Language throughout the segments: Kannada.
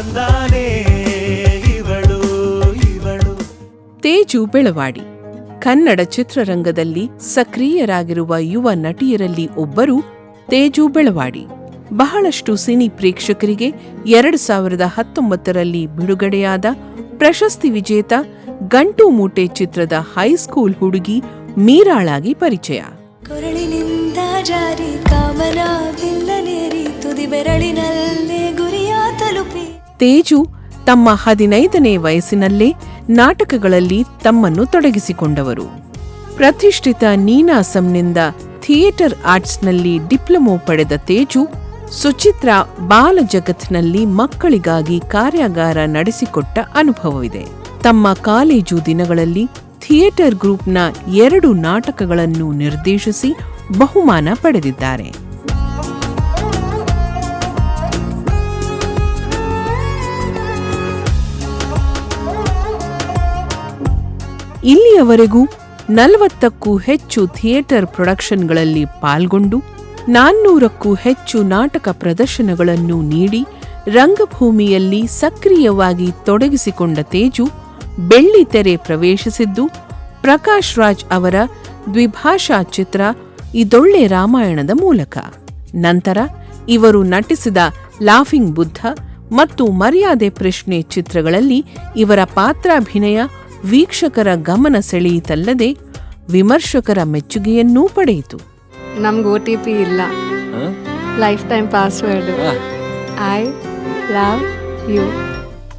ತಂದಾನೆ ಇವಳು ಇವಳು. ತೇಜು ಬೆಳವಾಡಿ ಕನ್ನಡ ಚಿತ್ರರಂಗದಲ್ಲಿ ಸಕ್ರಿಯರಾಗಿರುವ ಯುವ ನಟಿಯರಲ್ಲಿ ಒಬ್ಬರು ತೇಜು ಬೆಳವಾಡಿ. ಬಹಳಷ್ಟು ಸಿನಿ ಪ್ರೇಕ್ಷಕರಿಗೆ ಎರಡು ಸಾವಿರದ ಹತ್ತೊಂಬತ್ತರಲ್ಲಿ ಬಿಡುಗಡೆಯಾದ ಪ್ರಶಸ್ತಿ ವಿಜೇತ ಗಂಟು ಮೂಟೆ ಚಿತ್ರದ ಹೈಸ್ಕೂಲ್ ಹುಡುಗಿ ಮೀರಾಳಾಗಿ ಪರಿಚಯ. ಕೊರಳಿನಿಂದ ಜಾರಿ ಕಾಮನ ಬಿಲ್ಲನೇರಿ ತುದಿ ಬೆರಳಿನಲ್ಲೇ ತೇಜು ತಮ್ಮ ಹದಿನೈದನೇ ವಯಸ್ಸಿನಲ್ಲೇ ನಾಟಕಗಳಲ್ಲಿ ತಮ್ಮನ್ನು ತೊಡಗಿಸಿಕೊಂಡವರು. ಪ್ರತಿಷ್ಠಿತ ನೀನಾಸಂನಿಂದ ಥಿಯೇಟರ್ ಆರ್ಟ್ಸ್ನಲ್ಲಿ ಡಿಪ್ಲೊಮೊ ಪಡೆದ ತೇಜು, ಸುಚಿತ್ರ ಬಾಲ ಜಗತ್ನಲ್ಲಿ ಮಕ್ಕಳಿಗಾಗಿ ಕಾರ್ಯಾಗಾರ ನಡೆಸಿಕೊಟ್ಟ ಅನುಭವವಿದೆ. ತಮ್ಮ ಕಾಲೇಜು ದಿನಗಳಲ್ಲಿ ಥಿಯೇಟರ್ ಗ್ರೂಪ್ನ ಎರಡು ನಾಟಕಗಳನ್ನು ನಿರ್ದೇಶಿಸಿ ಬಹುಮಾನ ಪಡೆದಿದ್ದಾರೆ. ಇಲ್ಲಿಯವರೆಗೂ ನಲವತ್ತಕ್ಕೂ ಹೆಚ್ಚು ಥಿಯೇಟರ್ ಪ್ರೊಡಕ್ಷನ್ಗಳಲ್ಲಿ ಪಾಲ್ಗೊಂಡು ನಾನ್ನೂರಕ್ಕೂ ಹೆಚ್ಚು ನಾಟಕ ಪ್ರದರ್ಶನಗಳನ್ನು ನೀಡಿ ರಂಗಭೂಮಿಯಲ್ಲಿ ಸಕ್ರಿಯವಾಗಿ ತೊಡಗಿಸಿಕೊಂಡ ತೇಜು ಬೆಳ್ಳಿ ತೆರೆ ಪ್ರವೇಶಿಸಿದ್ದು ಪ್ರಕಾಶ್ ರಾಜ್ ಅವರ ದ್ವಿಭಾಷಾ ಚಿತ್ರ ಇದೊಳ್ಳೆ ರಾಮಾಯಣದ ಮೂಲಕ. ನಂತರ ಇವರು ನಟಿಸಿದ ಲಾಫಿಂಗ್ ಬುದ್ಧ ಮತ್ತು ಮರ್ಯಾದೆ ಪ್ರಶ್ನೆ ಚಿತ್ರಗಳಲ್ಲಿ ಇವರ ಪಾತ್ರಾಭಿನಯ ವೀಕ್ಷಕರ ಗಮನ ಸೆಳೆಯಿತಲ್ಲದೆ ವಿಮರ್ಶಕರ ಮೆಚ್ಚುಗೆಯನ್ನೂ ಪಡೆಯಿತು. ನಮ್ಗೆ ಓ ಟಿ ಪಿ ಇಲ್ಲ. Life time password I love you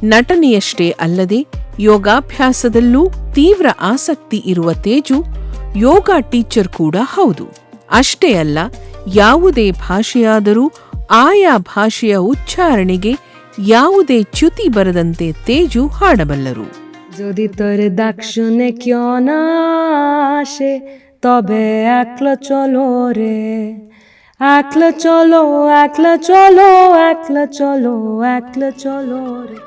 ನಟನೆಯಷ್ಟೇ ಅಲ್ಲದೆ ಯೋಗಾಭ್ಯಾಸದಲ್ಲೂ ತೀವ್ರ ಆಸಕ್ತಿ ಇರುವ ತೇಜು ಯೋಗ ಟೀಚರ್ ಕೂಡ ಹೌದು. ಅಷ್ಟೇ ಅಲ್ಲ ಯಾವುದೇ ಭಾಷೆಯಾದರೂ ಆಯಾ ಭಾಷೆಯ ಉಚ್ಚಾರಣೆಗೆ ಯಾವುದೇ ಚ್ಯುತಿ ಬರದಂತೆ ತೇಜು ಹಾಡಬಲ್ಲರು. যদি তোর ডাক শুনে কেউ না আসে তবে একলা চলো রে একলা চলো একলা চলো একলা চলো একলা চলো রে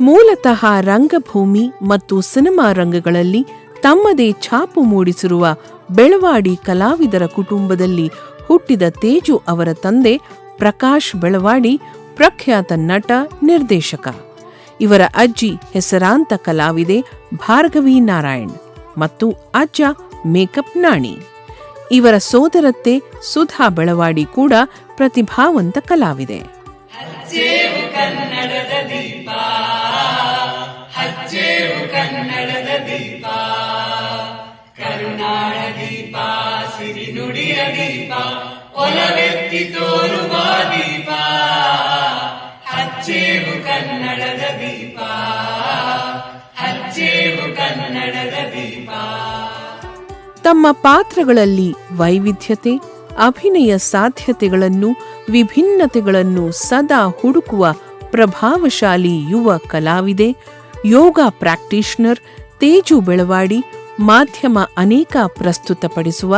ಮೂಲತಃ ರಂಗಭೂಮಿ ಮತ್ತು ಸಿನಿಮಾ ರಂಗಗಳಲ್ಲಿ ತಮ್ಮದೇ ಛಾಪು ಮೂಡಿಸಿರುವ ಬೆಳವಾಡಿ ಕಲಾವಿದರ ಕುಟುಂಬದಲ್ಲಿ ಹುಟ್ಟಿದ ತೇಜು ಅವರ ತಂದೆ ಪ್ರಕಾಶ್ ಬೆಳವಾಡಿ ಪ್ರಖ್ಯಾತ ನಟ ನಿರ್ದೇಶಕ ಇವರ ಅಜ್ಜಿ ಹೆಸರಾಂತ ಕಲಾವಿದೆ ಭಾರ್ಗವಿ ನಾರಾಯಣ್ ಮತ್ತು ಅಜ್ಜ ಮೇಕಪ್ ನಾಣಿ. ಇವರ ಸೋದರತ್ತೆ ಸುಧಾ ಬೆಳವಾಡಿ ಕೂಡ ಪ್ರತಿಭಾವಂತ ಕಲಾವಿದೆ. ತಮ್ಮ ಪಾತ್ರಗಳಲ್ಲಿ ವೈವಿಧ್ಯತೆ, ಅಭಿನಯ ಸಾಧ್ಯತೆಗಳನ್ನು, ವಿಭಿನ್ನತೆಗಳನ್ನು ಸದಾ ಹುಡುಕುವ ಪ್ರಭಾವಶಾಲಿ ಯುವ ಕಲಾವಿದೆ, ಯೋಗ ಪ್ರಾಕ್ಟೀಷನರ್, ತೇಜು ಬೆಳವಾಡಿ, ಮಾಧ್ಯಮ ಅನೇಕ ಪ್ರಸ್ತುತಪಡಿಸುವ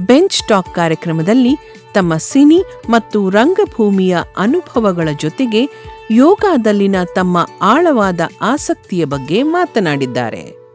ಬೆಂಚ್ ಟಾಕ್ ಕಾರ್ಯಕ್ರಮದಲ್ಲಿ ತಮ್ಮ ಸಿನಿ ಮತ್ತು ರಂಗಭೂಮಿಯ ಅನುಭವಗಳ ಜೊತೆಗೆ ಯೋಗದಲ್ಲಿನ ತಮ್ಮ ಆಳವಾದ ಆಸಕ್ತಿಯ ಬಗ್ಗೆ ಮಾತನಾಡಿದ್ದಾರೆ.